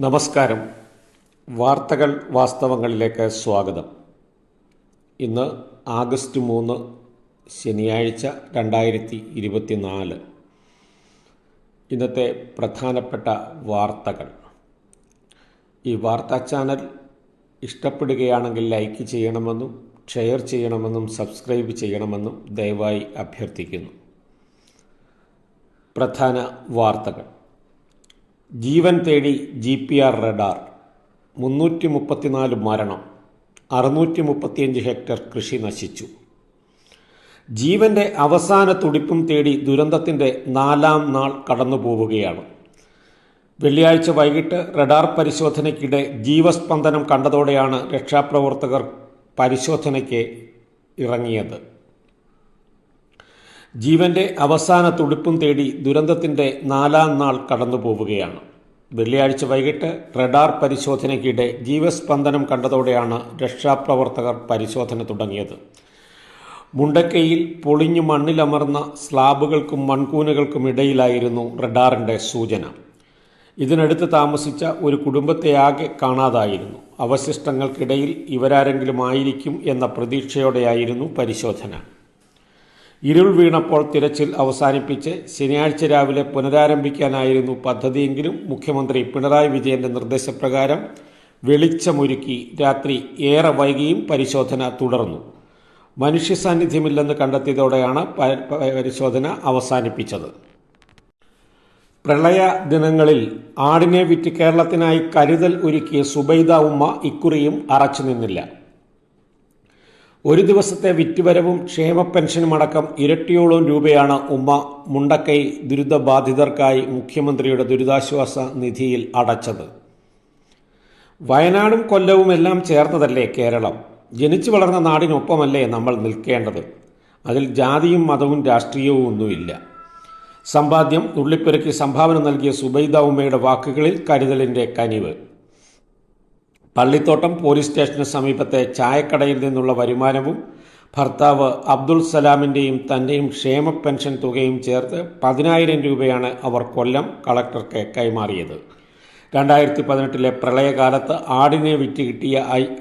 നമസ്കാരം. വാർത്തകൾ വാസ്തവങ്ങളിലേക്ക് സ്വാഗതം. ഇന്ന് ആഗസ്റ്റ് മൂന്ന് ശനിയാഴ്ച രണ്ടായിരത്തി ഇരുപത്തിനാല് ഇന്നത്തെ പ്രധാനപ്പെട്ട വാർത്തകൾ. ഈ വാർത്താ ചാനൽ ഇഷ്ടപ്പെടുകയാണെങ്കിൽ ലൈക്ക് ചെയ്യണമെന്നും ഷെയർ ചെയ്യണമെന്നും സബ്സ്ക്രൈബ് ചെയ്യണമെന്നും ദയവായി അഭ്യർത്ഥിക്കുന്നു. പ്രധാന വാർത്തകൾ. ജീവൻ തേടി ജി പി ആർ റഡാർ മുന്നൂറ്റി മുപ്പത്തിനാല് മരണം അറുന്നൂറ്റി മുപ്പത്തിയഞ്ച് ഹെക്ടർ കൃഷി നശിച്ചു. ജീവന്റെ അവസാന തുടിപ്പും തേടി ദുരന്തത്തിന്റെ നാലാം നാൾ കടന്നു പോവുകയാണ് വെള്ളിയാഴ്ച വൈകിട്ട് റഡാർ പരിശോധനയ്ക്കിടെ ജീവസ്പന്ദനം കണ്ടതോടെയാണ് രക്ഷാപ്രവർത്തകർ പരിശോധനയ്ക്ക് ഇറങ്ങിയത്. ജീവന്റെ അവസാന തുടിപ്പും തേടി ദുരന്തത്തിന്റെ നാലാം നാൾ കടന്നു പോവുകയാണ് വെള്ളിയാഴ്ച വൈകിട്ട് റഡാർ പരിശോധനയ്ക്കിടെ ജീവസ്പന്ദനം കണ്ടതോടെയാണ് രക്ഷാപ്രവർത്തകർ പരിശോധന തുടങ്ങിയത്. മുണ്ടക്കയിൽ പൊളിഞ്ഞു മണ്ണിലമർന്ന സ്ലാബുകൾക്കും മൺകൂനകൾക്കും ഇടയിലായിരുന്നു റഡാറിന്റെ സൂചന. ഇതിനടുത്ത് താമസിച്ച ഒരു കുടുംബത്തെ ആകെ കാണാതായിരുന്നു. അവശിഷ്ടങ്ങൾക്കിടയിൽ ഇവരാരെങ്കിലും ആയിരിക്കും എന്ന പ്രതീക്ഷയോടെയായിരുന്നു പരിശോധന. ഇരുൾ വീണപ്പോൾ തിരച്ചിൽ അവസാനിപ്പിച്ച് ശനിയാഴ്ച രാവിലെ പുനരാരംഭിക്കാനായിരുന്നു പദ്ധതിയെങ്കിലും മുഖ്യമന്ത്രി പിണറായി വിജയന്റെ നിർദ്ദേശപ്രകാരം വെളിച്ചമൊരുക്കി രാത്രി ഏറെ വൈകിയും പരിശോധന തുടർന്നു. മനുഷ്യ സാന്നിധ്യമില്ലെന്ന് കണ്ടെത്തിയതോടെയാണ് പരിശോധന അവസാനിപ്പിച്ചത്. പ്രളയ ദിനങ്ങളിൽ ആടിനെ വിറ്റ് കേരളത്തിനായി കരുതൽ ഒരുക്കിയ സുബൈദ ഉമ്മ ഇക്കുറിയും അറച്ചു നിന്നില്ല. ഒരു ദിവസത്തെ വിറ്റുവരവും ക്ഷേമ പെൻഷനും അടക്കം ഇരട്ടിയോളം രൂപയാണ് ഉമ്മ മുണ്ടക്കൈ ദുരിതബാധിതർക്കായി മുഖ്യമന്ത്രിയുടെ ദുരിതാശ്വാസ നിധിയിൽ അടച്ചത്. വയനാടും കൊല്ലവും എല്ലാം ചേർന്നതല്ലേ കേരളം? ജനിച്ചു വളർന്ന നാടിനൊപ്പമല്ലേ നമ്മൾ നിൽക്കേണ്ടത്? അതിൽ ജാതിയും മതവും രാഷ്ട്രീയവും ഒന്നുമില്ല സമ്പാദ്യം ഉള്ളിപ്പെരുക്കി സംഭാവന നൽകിയ സുബൈദ ഉമ്മയുടെ വാക്കുകളിൽ കരുതലിന്റെ കനിവ്. പള്ളിത്തോട്ടം പോലീസ് സ്റ്റേഷന് സമീപത്തെ ചായക്കടയിൽ നിന്നുള്ള വരുമാനവും ഭർത്താവ് അബ്ദുൾ സലാമിന്റെയും തന്റെയും ക്ഷേമ പെൻഷൻ തുകയും ചേർത്ത് പതിനായിരം രൂപയാണ് അവർ കൊല്ലം കളക്ടർക്ക് കൈമാറിയത്. രണ്ടായിരത്തി പതിനെട്ടിലെ പ്രളയകാലത്ത് ആടിനെ വിറ്റ് കിട്ടിയ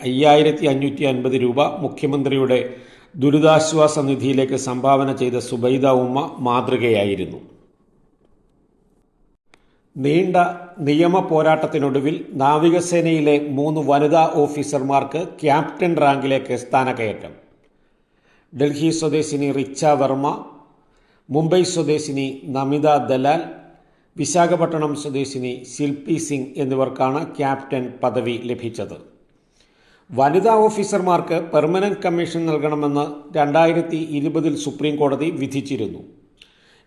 അയ്യായിരത്തി അഞ്ഞൂറ്റി അൻപത് രൂപ മുഖ്യമന്ത്രിയുടെ ദുരിതാശ്വാസ നിധിയിലേക്ക് സംഭാവന ചെയ്ത സുബൈദ ഉമ്മ മാതൃകയായിരുന്നു. നീണ്ട നിയമ പോരാട്ടത്തിനൊടുവിൽ നാവികസേനയിലെ മൂന്ന് വനിതാ ഓഫീസർമാർക്ക് ക്യാപ്റ്റൻ റാങ്കിലേക്ക് സ്ഥാനക്കയറ്റം. ഡൽഹി സ്വദേശിനി റിച്ച വർമ്മ മുംബൈ സ്വദേശിനി നമിത ദലാൽ വിശാഖപട്ടണം സ്വദേശിനി ശിൽപി സിംഗ് എന്നിവർക്കാണ് ക്യാപ്റ്റൻ പദവി ലഭിച്ചത്. വനിതാ ഓഫീസർമാർക്ക് പെർമനന്റ് കമ്മീഷൻ നൽകണമെന്ന് രണ്ടായിരത്തി ഇരുപതിൽ സുപ്രീം കോടതി വിധിച്ചിരുന്നു.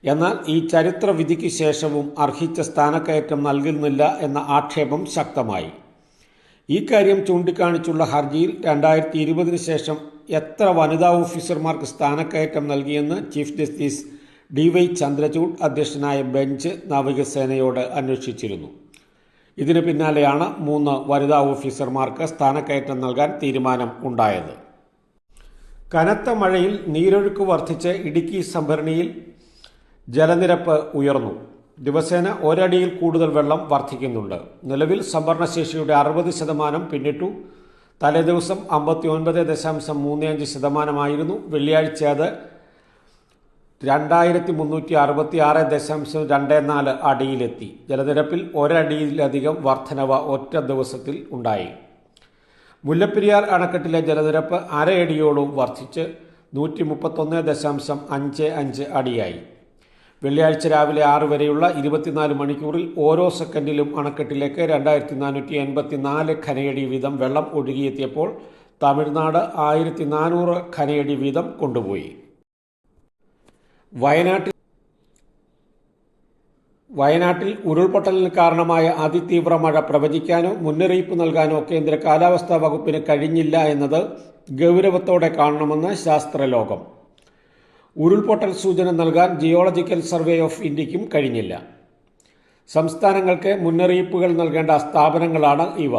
എന്നാൽ ഈ ചരിത്ര വിധിക്ക് ശേഷവും അർഹിച്ച സ്ഥാനക്കയറ്റം നൽകുന്നില്ല എന്ന ആക്ഷേപം ശക്തമായി. ഈ കാര്യം ചൂണ്ടിക്കാണിച്ചുള്ള ഹർജിയിൽ രണ്ടായിരത്തി ഇരുപതിന് ശേഷം എത്ര വനിതാ ഓഫീസർമാർക്ക് സ്ഥാനക്കയറ്റം നൽകിയെന്ന് chief justice D Y Chandrachud അധ്യക്ഷനായ ബെഞ്ച് നാവികസേനയോട് അന്വേഷിച്ചിരുന്നു. ഇതിന് പിന്നാലെയാണ് മൂന്ന് വനിതാ ഓഫീസർമാർക്ക് സ്ഥാനക്കയറ്റം നൽകാൻ തീരുമാനം ഉണ്ടായത്. കനത്ത മഴയിൽ നീരൊഴുക്ക് വർദ്ധിച്ച് ഇടുക്കി സംഭരണിയിൽ ജലനിരപ്പ് ഉയർന്നു. ദിവസേന ഒരടിയിൽ കൂടുതൽ വെള്ളം വർദ്ധിക്കുന്നുണ്ട്. നിലവിൽ സംഭരണശേഷിയുടെ അറുപത് ശതമാനം പിന്നിട്ടു. തലേദിവസം അമ്പത്തി ഒൻപത് ദശാംശം മൂന്ന് അഞ്ച് ശതമാനമായിരുന്നു. വെള്ളിയാഴ്ച അത് രണ്ടായിരത്തി മുന്നൂറ്റി അറുപത്തി ആറ് ദശാംശം രണ്ട് നാല് അടിയിലെത്തി. ജലനിരപ്പിൽ ഒരടിയിലധികം വർധനവ് ഒറ്റ ദിവസത്തിൽ ഉണ്ടായി. മുല്ലപ്പെരിയാർ അണക്കെട്ടിലെ ജലനിരപ്പ് അരയടിയോളം വർദ്ധിച്ച് നൂറ്റി മുപ്പത്തൊന്ന് ദശാംശം അഞ്ച് അഞ്ച് അടിയായി. വെള്ളിയാഴ്ച രാവിലെ ആറ് വരെയുള്ള ഇരുപത്തിനാല് മണിക്കൂറിൽ ഓരോ സെക്കൻഡിലും അണക്കെട്ടിലേക്ക് രണ്ടായിരത്തി നാനൂറ്റി എൺപത്തി നാല് ഖനയടി വീതം വെള്ളം ഒഴുകിയെത്തിയപ്പോൾ തമിഴ്നാട് ആയിരത്തി നാനൂറ് ഖനയടി വീതം കൊണ്ടുപോയി. വയനാട്ടിൽ വയനാട്ടിൽ ഉരുൾപൊട്ടലിന് കാരണമായ അതിതീവ്ര മഴ പ്രവചിക്കാനോ മുന്നറിയിപ്പ് നൽകാനോ കേന്ദ്ര കാലാവസ്ഥാ വകുപ്പിന് കഴിഞ്ഞില്ല എന്നത് ഗൗരവത്തോടെ കാണണമെന്ന് ശാസ്ത്രലോകം. ഉരുൾപൊട്ടൽ സൂചന നൽകാൻ ജിയോളജിക്കൽ സർവേ ഓഫ് ഇന്ത്യക്കും കഴിഞ്ഞില്ല. സംസ്ഥാനങ്ങൾക്ക് മുന്നറിയിപ്പുകൾ നൽകേണ്ട സ്ഥാപനങ്ങളാണ് ഇവ.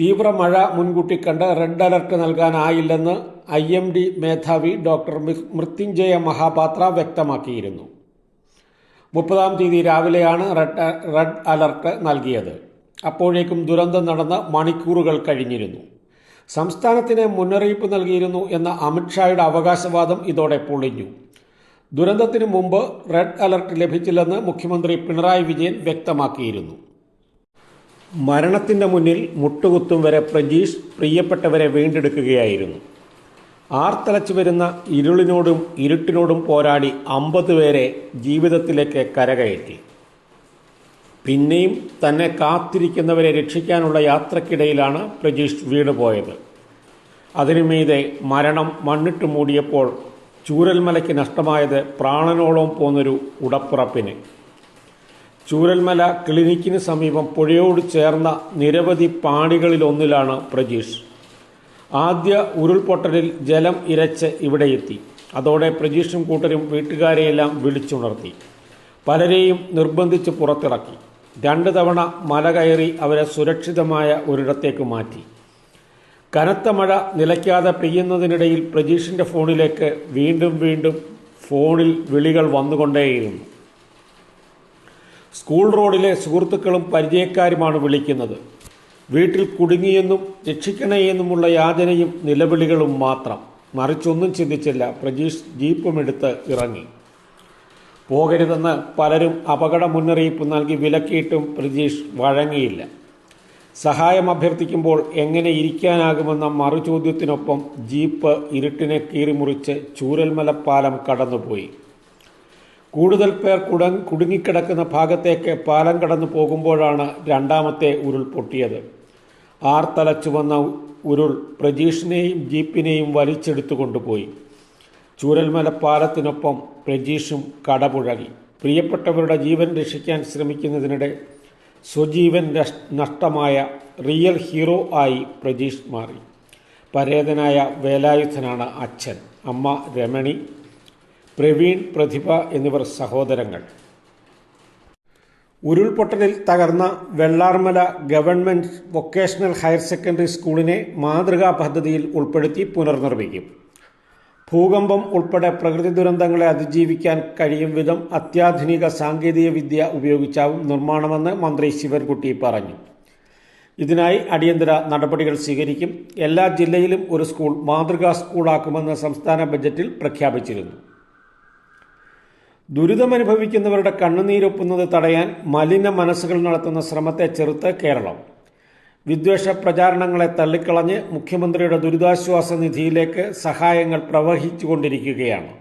തീവ്ര മഴ മുൻകൂട്ടി കണ്ട് റെഡ് അലർട്ട് നൽകാനായില്ലെന്ന് ഐ എം ഡി മേധാവി ഡോക്ടർ മൃത്യുഞ്ജയ മഹാപാത്ര വ്യക്തമാക്കിയിരുന്നു. മുപ്പതാം തീയതി രാവിലെയാണ് റെഡ് റെഡ് അലർട്ട് നൽകിയത്. അപ്പോഴേക്കും ദുരന്തം നടന്ന് മണിക്കൂറുകൾ കഴിഞ്ഞിരുന്നു. സംസ്ഥാനത്തിന് മുന്നറിയിപ്പ് നൽകിയിരുന്നു എന്ന അമിത്ഷായുടെ അവകാശവാദം ഇതോടെ പൊളിഞ്ഞു. ദുരന്തത്തിന് മുമ്പ് റെഡ് അലർട്ട് ലഭിച്ചില്ലെന്ന് മുഖ്യമന്ത്രി പിണറായി വിജയൻ വ്യക്തമാക്കിയിരുന്നു. മരണത്തിന്റെ മുന്നിൽ മുട്ടുകുത്തും വരെ പ്രജീഷ് പ്രിയപ്പെട്ടവരെ വീണ്ടെടുക്കുകയായിരുന്നു. ആർത്തലച്ചു വരുന്ന ഇരുളിനോടും ഇരുട്ടിനോടും പോരാടി അമ്പത് പേരെ ജീവിതത്തിലേക്ക് കരകയറ്റി. പിന്നെയും തന്നെ കാത്തിരിക്കുന്നവരെ രക്ഷിക്കാനുള്ള യാത്രക്കിടയിലാണ് പ്രജീഷ് വീട് പോയത്. അതിനുമീതെ മരണം മണ്ണിട്ട് മൂടിയപ്പോൾ ചൂരൽമലയ്ക്ക് നഷ്ടമായത് പ്രാണനോളം പോന്നൊരു ഉടപ്പുറപ്പിന്. ചൂരൽമല ക്ലിനിക്കിന് സമീപം പുഴയോട് ചേർന്ന നിരവധി പാണികളിലൊന്നിലാണ് പ്രജീഷ്. ആദ്യ ഉരുൾപൊട്ടലിൽ ജലം ഇരച്ച് ഇവിടെ എത്തി. അതോടെ പ്രജീഷും കൂട്ടരും വീട്ടുകാരെയെല്ലാം വിളിച്ചുണർത്തി. പലരെയും നിർബന്ധിച്ച് പുറത്തിറക്കി. രണ്ട് തവണ മല കയറി അവരെ സുരക്ഷിതമായ ഒരിടത്തേക്ക് മാറ്റി. കനത്ത മഴ നിലയ്ക്കാതെ പെയ്യുന്നതിനിടയിൽ പ്രജീഷിന്റെ ഫോണിലേക്ക് വീണ്ടും വീണ്ടും ഫോണിൽ വിളികൾ വന്നുകൊണ്ടേയിരുന്നു. സ്കൂൾ റോഡിലെ സുഹൃത്തുക്കളും പരിചയക്കാരുമാണ് വിളിക്കുന്നത്. വീട്ടിൽ കുടുങ്ങിയെന്നും രക്ഷിക്കണേ എന്നുമുള്ള യാചനയും നിലവിളികളും മാത്രം. മറിച്ചൊന്നും ചിന്തിച്ചില്ല. പ്രജീഷ് ജീപ്പുമെടുത്ത് ഇറങ്ങി. പോകരുതെന്ന് പലരും അപകട മുന്നറിയിപ്പ് നൽകി വിലക്കിയിട്ടും പ്രജീഷ് വഴങ്ങിയില്ല. സഹായം അഭ്യർത്ഥിക്കുമ്പോൾ എങ്ങനെ ഇരിക്കാനാകുമെന്ന മറുചോദ്യത്തിനൊപ്പം ജീപ്പ് ഇരുട്ടിനെ കീറിമുറിച്ച് ചൂരൽമല പാലം കടന്നുപോയി. കൂടുതൽ പേർ കുട കുടുങ്ങിക്കിടക്കുന്ന ഭാഗത്തേക്ക് പാലം കടന്നു പോകുമ്പോഴാണ് രണ്ടാമത്തെ ഉരുൾ പൊട്ടിയത്. ആർത്തലച്ചു വന്ന ഉരുൾ പ്രജീഷിനെയും ജീപ്പിനെയും വലിച്ചെടുത്തു കൊണ്ടുപോയി ചൂരൽമല പാലത്തിനൊപ്പം കടപുഴകി. പ്രിയപ്പെട്ടവരുടെ ജീവൻ രക്ഷിക്കാൻ ശ്രമിക്കുന്നതിനിടെ സ്വജീവൻ നഷ്ടമായ റിയൽ ഹീറോ ആയി പ്രജീഷ് മാറി. പരേതനായ വേലായുധനാണ് അച്ഛൻ അമ്മ രമണി പ്രവീൺ പ്രതിഭ എന്നിവർ സഹോദരങ്ങൾ. ഉരുൾപൊട്ടലിൽ തകർന്ന Vellarmala government vocational higher secondary സ്കൂളിനെ മാതൃകാ പദ്ധതിയിൽ ഉൾപ്പെടുത്തി പുനർനിർമ്മിക്കും. ഭൂകമ്പം ഉൾപ്പെടെ പ്രകൃതി ദുരന്തങ്ങളെ അതിജീവിക്കാൻ കഴിയും വിധം അത്യാധുനിക സാങ്കേതിക വിദ്യ ഉപയോഗിച്ചാവും നിർമ്മാണമെന്ന് മന്ത്രി ശിവൻകുട്ടി പറഞ്ഞു. ഇതിനായി അടിയന്തര നടപടികൾ സ്വീകരിക്കും. എല്ലാ ജില്ലയിലും ഒരു സ്കൂൾ മാതൃകാ സ്കൂളാക്കുമെന്ന് സംസ്ഥാന ബജറ്റിൽ പ്രഖ്യാപിച്ചിരുന്നു. ദുരിതമനുഭവിക്കുന്നവരുടെ കണ്ണുനീരൊപ്പുന്നത് തടയാൻ മലിന മനസ്സുകൾ നടത്തുന്ന ശ്രമത്തെ ചെറുത്ത് കേരളം. വിദ്വേഷ പ്രചാരണങ്ങളെ തള്ളിക്കളഞ്ഞ് മുഖ്യമന്ത്രിയുടെ ദുരിതാശ്വാസ നിധിയിലേക്ക് സഹായങ്ങൾ പ്രവഹിച്ചുകൊണ്ടിരിക്കുകയാണ്.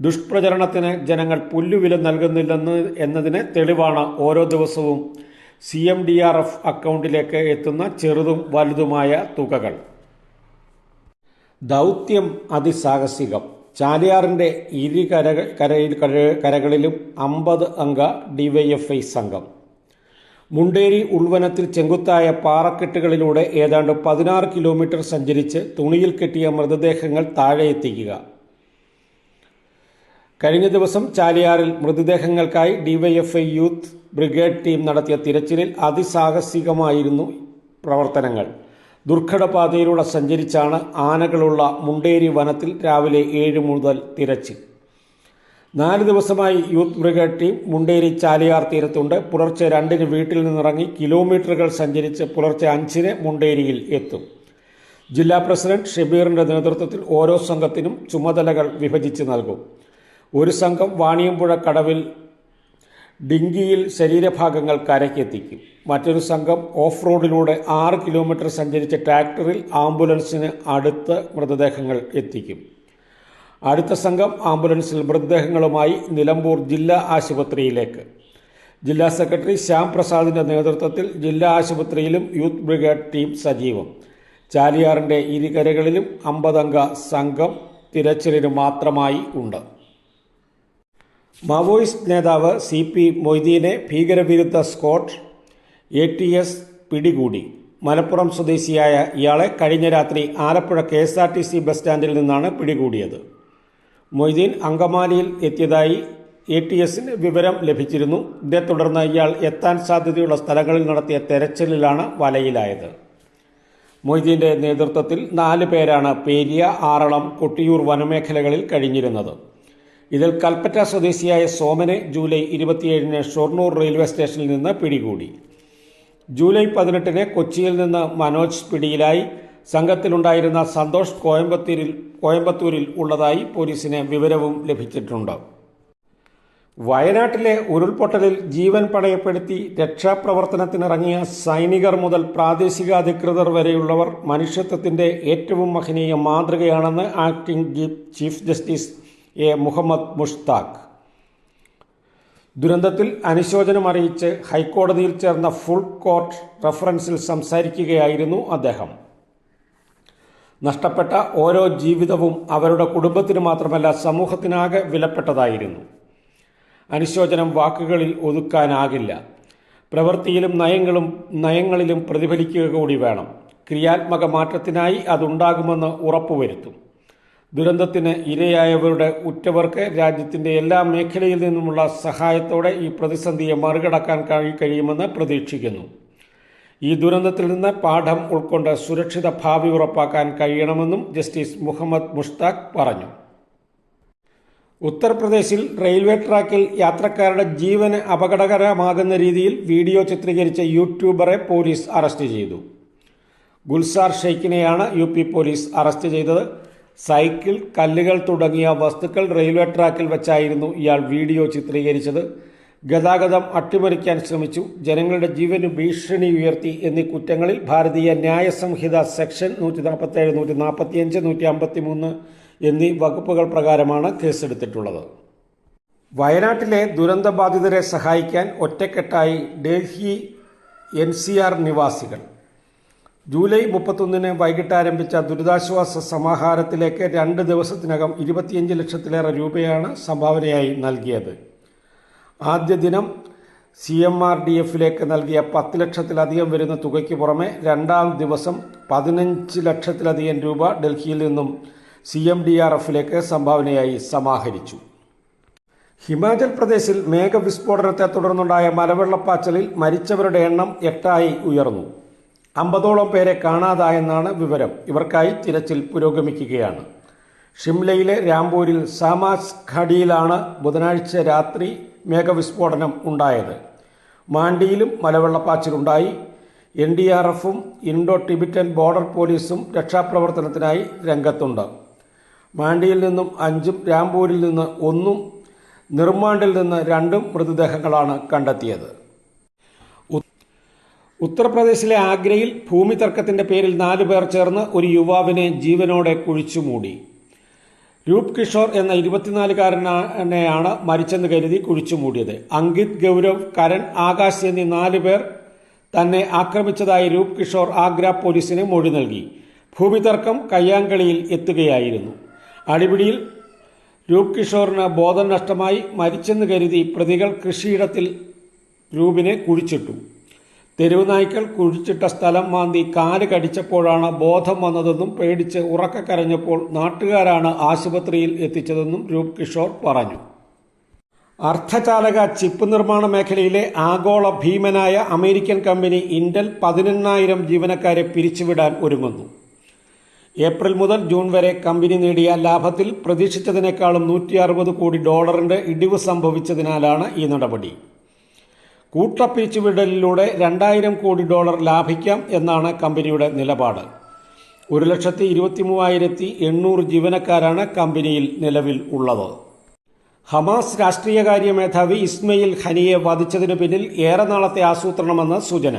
ദുഷ്പ്രചരണത്തിന് ജനങ്ങൾ പുല്ലുവില നൽകുന്നില്ലെന്ന് എന്നതിന് തെളിവാണ് ഓരോ ദിവസവും C M D R F അക്കൗണ്ടിലേക്ക് എത്തുന്ന ചെറുതും വലുതുമായ തുകകൾ. ദൗത്യം അതിസാഹസികം. ചാലിയാറിന്റെ ഇരു കര കരയിൽ കരകളിലും അമ്പത് അംഗ ഡിവൈഎഫ്ഐ സംഘം. മുണ്ടേരി ഉൾവനത്തിൽ ചെങ്കുത്തായ പാറക്കെട്ടുകളിലൂടെ ഏതാണ്ട് പതിനാറ് കിലോമീറ്റർ സഞ്ചരിച്ച് തുണിയിൽ കെട്ടിയ മൃതദേഹങ്ങൾ താഴെ എത്തിക്കുക കഴിഞ്ഞ ദിവസം ചാലിയാറിൽ മൃതദേഹങ്ങൾക്കായി ഡിവൈഎഫ്ഐ യൂത്ത് ബ്രിഗേഡ് ടീം നടത്തിയ തിരച്ചിലിൽ അതിസാഹസികമായിരുന്നു പ്രവർത്തനങ്ങൾ. ദുർഘടപാതയിലൂടെ സഞ്ചരിച്ചാണ് ആനകളുള്ള മുണ്ടേരി വനത്തിൽ രാവിലെ ഏഴ് മുതൽ തിരച്ചിൽ. നാല് ദിവസമായി youth brigade team Munderi Chaliyar തീരത്തുണ്ട്. പുലർച്ചെ രണ്ടിന് വീട്ടിൽ നിന്നിറങ്ങി കിലോമീറ്ററുകൾ സഞ്ചരിച്ച് പുലർച്ചെ അഞ്ചിന് മുണ്ടേരിയിൽ എത്തും. ജില്ലാ പ്രസിഡന്റ് ഷബീറിന്റെ നേതൃത്വത്തിൽ ഓരോ സംഘത്തിനും ചുമതലകൾ വിഭജിച്ച് നൽകും. ഒരു സംഘം വാണിയമ്പുഴ കടവിൽ ഡിങ്കിയിൽ ശരീരഭാഗങ്ങൾ കരയ്ക്കെത്തിക്കും. മറ്റൊരു സംഘം ഓഫ് റോഡിലൂടെ ആറ് കിലോമീറ്റർ സഞ്ചരിച്ച ട്രാക്ടറിൽ ആംബുലൻസിന് അടുത്ത് മൃതദേഹങ്ങൾ എത്തിക്കും. അടുത്ത സംഘം ആംബുലൻസിൽ മൃതദേഹങ്ങളുമായി നിലമ്പൂർ ജില്ലാ ആശുപത്രിയിലേക്ക്. ജില്ലാ സെക്രട്ടറി ശ്യാം പ്രസാദിന്റെ നേതൃത്വത്തിൽ ജില്ലാ ആശുപത്രിയിലും യൂത്ത് ബ്രിഗേഡ് ടീം സജീവം. ചാലിയാറിന്റെ ഇരുകരകളിലും അമ്പതംഗ സംഘം തിരച്ചിലിന് മാത്രമായി ഉണ്ട്. മാവോയിസ്റ്റ് നേതാവ് സി പി മൊയ്തീനെ ഭീകരവിരുദ്ധ സ്ക്വാഡ് എ ടി എസ് പിടികൂടി. മലപ്പുറം സ്വദേശിയായ ഇയാളെ കഴിഞ്ഞ രാത്രി Alappuzha K S R T C bus സ്റ്റാൻഡിൽ നിന്നാണ് പിടികൂടിയത്. മൊയ്തീൻ അങ്കമാലിയിൽ എത്തിയതായി എ ടി എസിന് വിവരം ലഭിച്ചിരുന്നു. ഇതേ തുടർന്ന് ഇയാൾ എത്താൻ സാധ്യതയുള്ള സ്ഥലങ്ങളിൽ നടത്തിയ തെരച്ചിലിലാണ് വലയിലായത്. മൊയ്തീന്റെ നേതൃത്വത്തിൽ നാല് പേരാണ് പേരിയ ആറളം കൊട്ടിയൂർ വനമേഖലകളിൽ കഴിഞ്ഞിരുന്നത്. ഇതിൽ കൽപ്പറ്റ സ്വദേശിയായ സോമനെ ജൂലൈ ഇരുപത്തിയേഴിന് ഷൊർണൂർ റെയിൽവേ സ്റ്റേഷനിൽ നിന്ന് പിടികൂടി. ജൂലൈ പതിനെട്ടിന് കൊച്ചിയിൽ നിന്ന് മനോജ് പിടിയിലായി. സംഘത്തിലുണ്ടായിരുന്ന സന്തോഷ് കോയമ്പത്തൂരിൽ കോയമ്പത്തൂരിൽ ഉള്ളതായി പോലീസിന് വിവരവും ലഭിച്ചിട്ടുണ്ട്. വയനാട്ടിലെ ഉരുൾപൊട്ടലിൽ ജീവൻ പണയപ്പെടുത്തി രക്ഷാപ്രവർത്തനത്തിനിറങ്ങിയ സൈനികർ മുതൽ പ്രാദേശിക അധികൃതർ വരെയുള്ളവർ മനുഷ്യത്വത്തിന്റെ ഏറ്റവും മഹനീയ മാതൃകയാണെന്ന് acting chief justice A Muhammad Mushtaq. ദുരന്തത്തിൽ അനുശോചനം അറിയിച്ച് ഹൈക്കോടതിയിൽ ചേർന്ന ഫുൾ കോർട്ട് റഫറൻസിൽ സംസാരിക്കുകയായിരുന്നു അദ്ദേഹം. നഷ്ടപ്പെട്ട ഓരോ ജീവിതവും അവരുടെ കുടുംബത്തിന് മാത്രമല്ല സമൂഹത്തിനാകെ വിലപ്പെട്ടതായിരുന്നു. അനുശോചനം വാക്കുകളിൽ ഒതുക്കാനാകില്ല. പ്രവൃത്തിയിലും നയങ്ങളും നയങ്ങളിലും പ്രതിഫലിക്കുക കൂടി വേണം. ക്രിയാത്മക മാറ്റത്തിനായി അതുണ്ടാകുമെന്ന് ഉറപ്പുവരുത്തും. ദുരന്തത്തിന് ഇരയായവരുടെ ഉറ്റവർക്ക് രാജ്യത്തിന്റെ എല്ലാ മേഖലയിൽ നിന്നുമുള്ള സഹായത്തോടെ ഈ പ്രതിസന്ധിയെ മറികടക്കാൻ കഴിയുമെന്ന് പ്രതീക്ഷിക്കുന്നു. ഈ ദുരന്തത്തിൽ നിന്ന് പാഠം ഉൾക്കൊണ്ട് സുരക്ഷിത ഭാവി ഉറപ്പാക്കാൻ കഴിയണമെന്നും ജസ്റ്റിസ് മുഹമ്മദ് മുഷ്താഖ് പറഞ്ഞു. ഉത്തർപ്രദേശിൽ റെയിൽവേ ട്രാക്കിൽ യാത്രക്കാരുടെ ജീവന് അപകടകരമാകുന്ന രീതിയിൽ വീഡിയോ ചിത്രീകരിച്ച യൂട്യൂബറെ പോലീസ് അറസ്റ്റ് ചെയ്തു. ഗുൽസാർ ഷെയ്ഖിനെയാണ് യു പി പോലീസ് അറസ്റ്റ് ചെയ്തത്. സൈക്കിൾ കല്ലുകൾ തുടങ്ങിയ വസ്തുക്കൾ റെയിൽവേ ട്രാക്കിൽ വെച്ചായിരുന്നു ഇയാൾ വീഡിയോ ചിത്രീകരിച്ചത്. ഗതാഗതം അട്ടിമറിക്കാൻ ശ്രമിച്ചു. ജനങ്ങളുടെ ജീവന് ഭീഷണി ഉയർത്തി എന്നീ കുറ്റങ്ങളിൽ ഭാരതീയ ന്യായ സംഹിത സെക്ഷൻ നൂറ്റി നാൽപ്പത്തേഴ് നൂറ്റി നാൽപ്പത്തിയഞ്ച് നൂറ്റി അമ്പത്തി മൂന്ന് എന്നീ വകുപ്പുകൾ പ്രകാരമാണ് കേസെടുത്തിട്ടുള്ളത്. വയനാട്ടിലെ ദുരന്തബാധിതരെ സഹായിക്കാൻ ഒറ്റക്കെട്ടായി ഡൽഹി എൻ സി ആർ നിവാസികൾ. ജൂലൈ മുപ്പത്തൊന്നിന് വൈകിട്ട് ആരംഭിച്ച ദുരിതാശ്വാസ സമാഹാരത്തിലേക്ക് രണ്ട് ദിവസത്തിനകം ഇരുപത്തിയഞ്ച് ലക്ഷത്തിലേറെ രൂപയാണ് സംഭാവനയായി നൽകിയത്. ആദ്യ ദിനം സി എം ആർ ഡി എഫിലേക്ക് നൽകിയ പത്ത് ലക്ഷത്തിലധികം വരുന്ന തുകയ്ക്ക് പുറമെ രണ്ടാം ദിവസം പതിനഞ്ച് ലക്ഷത്തിലധികം രൂപ ഡൽഹിയിൽ നിന്നും സി എം ഡി ആർ എഫിലേക്ക് സംഭാവനയായി സമാഹരിച്ചു. ഹിമാചൽ പ്രദേശിൽ മേഘവിസ്ഫോടനത്തെ തുടർന്നുണ്ടായ മലവെള്ളപ്പാച്ചലിൽ മരിച്ചവരുടെ എണ്ണം എട്ടായി ഉയർന്നു. അമ്പതോളം പേരെ കാണാതായെന്നാണ് വിവരം. ഇവർക്കായി തിരച്ചിൽ പുരോഗമിക്കുകയാണ്. ഷിംലയിലെ രാംപൂരിൽ സാമാസ് ഘടിയിലാണ് ബുധനാഴ്ച രാത്രി മേഘവിസ്ഫോടനം ഉണ്ടായത്. മാണ്ടിയിലും മലവെള്ളപ്പാച്ചിലുണ്ടായി. എൻ ഡി ആർ എഫും ഇൻഡോ ടിബറ്റൻ ബോർഡർ പോലീസും രക്ഷാപ്രവർത്തനത്തിനായി രംഗത്തുണ്ട്. മാണ്ടിയിൽ നിന്നും അഞ്ചും രാംപൂരിൽ നിന്ന് ഒന്നും നിർമ്മാണ്ടിൽ നിന്ന് രണ്ടും മൃതദേഹങ്ങളാണ് കണ്ടെത്തിയത്. ഉത്തർപ്രദേശിലെ ആഗ്രയിൽ ഭൂമി തർക്കത്തിന്റെ പേരിൽ നാലു പേർ ചേർന്ന് ഒരു യുവാവിനെ ജീവനോടെ കുഴിച്ചുമൂടി. രൂപ് കിഷോർ എന്ന ഇരുപത്തിനാലുകാരനെയാണ് മരിച്ചെന്ന് കരുതി കുഴിച്ചു മൂടിയത് അങ്കിത് ഗൗരവ് കരൺ ആകാശ് എന്നീ നാലു പേർ തന്നെ ആക്രമിച്ചതായി രൂപ് കിഷോർ ആഗ്ര പോലീസിന് മൊഴി നൽകി. ഭൂമി തർക്കം കയ്യാങ്കളിയിൽ എത്തുകയായിരുന്നു. അടിപിടിയിൽ രൂപ് കിഷോറിന് ബോധം നഷ്ടമായി മരിച്ചെന്ന് കരുതി പ്രതികൾ കൃഷിയിടത്തിൽ രൂപിനെ കുഴിച്ചിട്ടു. തെരുവ് നായ്ക്കൾ കുഴിച്ചിട്ട സ്ഥലം മാന്തി കാൽ കടിച്ചപ്പോഴാണ് ബോധം വന്നതെന്നും പേടിച്ച് ഉറക്ക കരഞ്ഞപ്പോൾ നാട്ടുകാരാണ് ആശുപത്രിയിൽ എത്തിച്ചതെന്നും രൂപ് കിഷോർ പറഞ്ഞു. അർദ്ധചാലക ചിപ്പ് നിർമ്മാണ മേഖലയിലെ ആഗോള ഭീമനായ അമേരിക്കൻ കമ്പനി ഇന്റൽ പതിനെണ്ണായിരം ജീവനക്കാരെ പിരിച്ചുവിടാൻ ഒരുങ്ങുന്നു. ഏപ്രിൽ മുതൽ ജൂൺ വരെ കമ്പനി നേടിയ ലാഭത്തിൽ പ്രതീക്ഷിച്ചതിനേക്കാളും നൂറ്റി കോടി ഡോളറിന്റെ ഇടിവ് സംഭവിച്ചതിനാലാണ് ഈ നടപടി. കൂട്ടപ്പിരിച്ചുവിടലിലൂടെ രണ്ടായിരം കോടി ഡോളർ ലാഭിക്കാം എന്നാണ് കമ്പനിയുടെ നിലപാട്. ഒരു ലക്ഷത്തി ഇരുപത്തി മൂവായിരത്തി എണ്ണൂറ് ജീവനക്കാരാണ് കമ്പനിയിൽ നിലവിൽ ഉള്ളത്. ഹമാസ് രാഷ്ട്രീയകാര്യ മേധാവി ഇസ്മയിൽ ഹനിയെ വധിച്ചതിനു പിന്നിൽ ഏറെ നാളത്തെ ആസൂത്രണമെന്ന് സൂചന.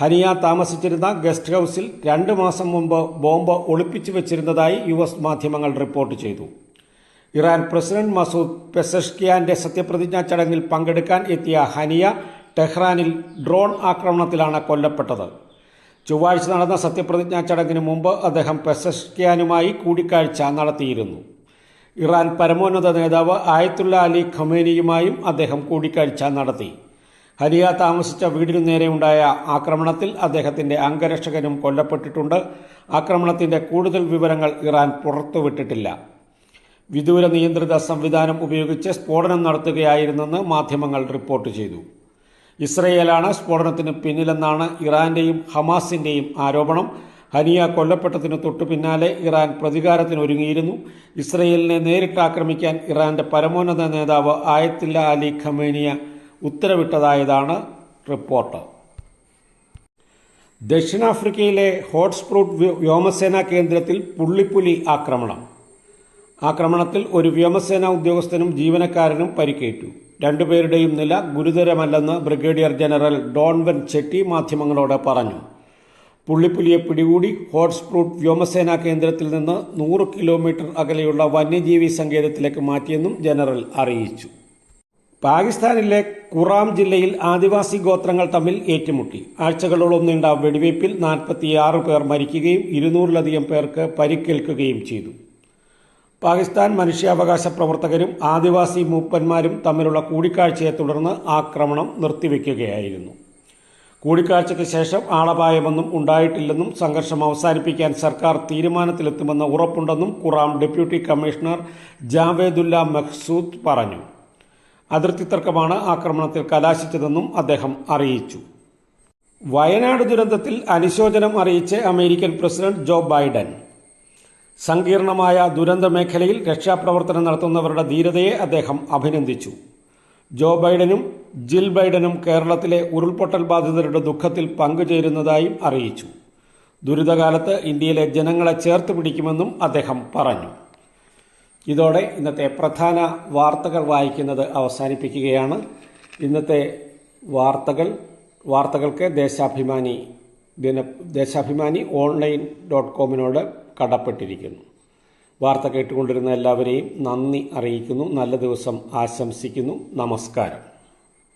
ഹനിയ താമസിച്ചിരുന്ന ഗസ്റ്റ് ഹൌസിൽ രണ്ട് മാസം മുമ്പ് ബോംബ് ഒളിപ്പിച്ചു വെച്ചിരുന്നതായി യു എസ് മാധ്യമങ്ങൾ റിപ്പോർട്ട് ചെയ്തു. ഇറാൻ പ്രസിഡന്റ് മസൂദ് പെസഷ്കിയാന്റെ സത്യപ്രതിജ്ഞാ ചടങ്ങിൽ പങ്കെടുക്കാൻ എത്തിയ ഹനിയ ടെഹ്റാനിൽ ഡ്രോൺ ആക്രമണത്തിലാണ് കൊല്ലപ്പെട്ടത്. ചൊവ്വാഴ്ച നടന്ന സത്യപ്രതിജ്ഞാ ചടങ്ങിന് മുമ്പ് അദ്ദേഹം പെസഷ്കിയാനുമായി കൂടിക്കാഴ്ച നടത്തിയിരുന്നു. ഇറാൻ പരമോന്നത നേതാവ് ആയത്തുള്ള അലി ഖമേനിയുമായും അദ്ദേഹം കൂടിക്കാഴ്ച നടത്തി. ഹരിയ താമസിച്ച വീടിനു നേരെയുണ്ടായ ആക്രമണത്തിൽ അദ്ദേഹത്തിന്റെ അംഗരക്ഷകനും കൊല്ലപ്പെട്ടിട്ടുണ്ട്. ആക്രമണത്തിന്റെ കൂടുതൽ വിവരങ്ങൾ ഇറാൻ പുറത്തുവിട്ടിട്ടില്ല. വിദൂര നിയന്ത്രിത സംവിധാനം ഉപയോഗിച്ച് സ്ഫോടനം നടത്തുകയായിരുന്നെന്ന് മാധ്യമങ്ങൾ റിപ്പോർട്ട് ചെയ്തു. ഇസ്രയേലാണ് സ്ഫോടനത്തിന് പിന്നിലെന്നാണ് ഇറാന്റെയും ഹമാസിന്റെയും ആരോപണം. ഹനിയ കൊല്ലപ്പെട്ടതിന് തൊട്ടു പിന്നാലെ ഇറാൻ പ്രതികാരത്തിനൊരുങ്ങിയിരുന്നു. ഇസ്രയേലിനെ നേരിട്ട് ആക്രമിക്കാൻ ഇറാന്റെ പരമോന്നത നേതാവ് ആയത്തില്ല അലി ഖമേനിയ ഉത്തരവിട്ടതായതാണ് റിപ്പോർട്ട്. ദക്ഷിണാഫ്രിക്കയിലെ ഹോട്ട്സ്പ്രൂട്ട് വ്യോ- വ്യോമസേനാ കേന്ദ്രത്തിൽ പുള്ളിപ്പുലി ആക്രമണം. ആക്രമണത്തിൽ ഒരു വ്യോമസേനാ ഉദ്യോഗസ്ഥനും ജീവനക്കാരനും പരിക്കേറ്റു. രണ്ടുപേരുടെയും നില ഗുരുതരമല്ലെന്ന് ബ്രിഗേഡിയർ ജനറൽ ഡോൺവൻ ചെട്ടി മാധ്യമങ്ങളോട് പറഞ്ഞു. പുള്ളിപ്പുലിയെ പിടികൂടി ഹോട്ട്സ്പ്രൂട്ട് വ്യോമസേനാ കേന്ദ്രത്തിൽ നിന്ന് നൂറ് കിലോമീറ്റർ അകലെയുള്ള വന്യജീവി സങ്കേതത്തിലേക്ക് മാറ്റിയെന്നും ജനറൽ അറിയിച്ചു. പാകിസ്ഥാനിലെ കുറാം ജില്ലയിൽ ആദിവാസി ഗോത്രങ്ങൾ തമ്മിൽ ഏറ്റുമുട്ടി. ആഴ്ചകളോളം നീണ്ട വെടിവയ്പിൽ നാൽപ്പത്തിയാറ് പേർ മരിക്കുകയും ഇരുന്നൂറിലധികം പേർക്ക് പരിക്കേൽക്കുകയും ചെയ്തു. പാകിസ്ഥാൻ മനുഷ്യാവകാശ പ്രവർത്തകരും ആദിവാസി മൂപ്പന്മാരും തമ്മിലുള്ള കൂടിക്കാഴ്ചയെ തുടർന്ന് ആക്രമണം നിർത്തിവെക്കുകയായിരുന്നു. കൂടിക്കാഴ്ചയ്ക്ക് ശേഷം ആളപായമൊന്നും ഉണ്ടായിട്ടില്ലെന്നും സംഘർഷം അവസാനിപ്പിക്കാൻ സർക്കാർ തീരുമാനത്തിലെത്തുമെന്ന് ഉറപ്പുണ്ടെന്നും ഖുറാം ഡെപ്യൂട്ടി കമ്മീഷണർ ജാവേദുല്ല മെഹ്സൂദ് പറഞ്ഞു. അതിർത്തി തർക്കമാണ് ആക്രമണത്തിൽ കലാശിച്ചതെന്നും അദ്ദേഹം അറിയിച്ചു. വയനാട് ദുരന്തത്തിൽ അനുശോചനം അറിയിച്ച് അമേരിക്കൻ പ്രസിഡന്റ് ജോ ബൈഡൻ സങ്കീർണമായ ദുരന്ത മേഖലയിൽ രക്ഷാപ്രവർത്തനം നടത്തുന്നവരുടെ ധീരതയെ അദ്ദേഹം അഭിനന്ദിച്ചു. ജോ ബൈഡനും ജിൽ ബൈഡനും കേരളത്തിലെ ഉരുൾപൊട്ടൽ ബാധിതരുടെ ദുഃഖത്തിൽ പങ്കുചേരുന്നതായും അറിയിച്ചു. ദുരിതകാലത്ത് ഇന്ത്യയിലെ ജനങ്ങളെ ചേർത്ത് പിടിക്കുമെന്നും അദ്ദേഹം പറഞ്ഞു. ഇതോടെ ഇന്നത്തെ പ്രധാന വാർത്തകൾ വായിക്കുന്നത് അവസാനിപ്പിക്കുകയാണ്. ഇന്നത്തെ വാർത്തകൾ വാർത്തകൾക്ക് ദേശാഭിമാനി ദിന ദേശാഭിമാനി ഓൺലൈൻ ഡോട്ട് കോമിനോട് കടപ്പെട്ടിരിക്കുന്നു. വാർത്ത കേട്ടുകൊണ്ടിരുന്ന എല്ലാവരെയും നന്ദി അറിയിക്കുന്നു. നല്ല ദിവസം ആശംസിക്കുന്നു. നമസ്കാരം.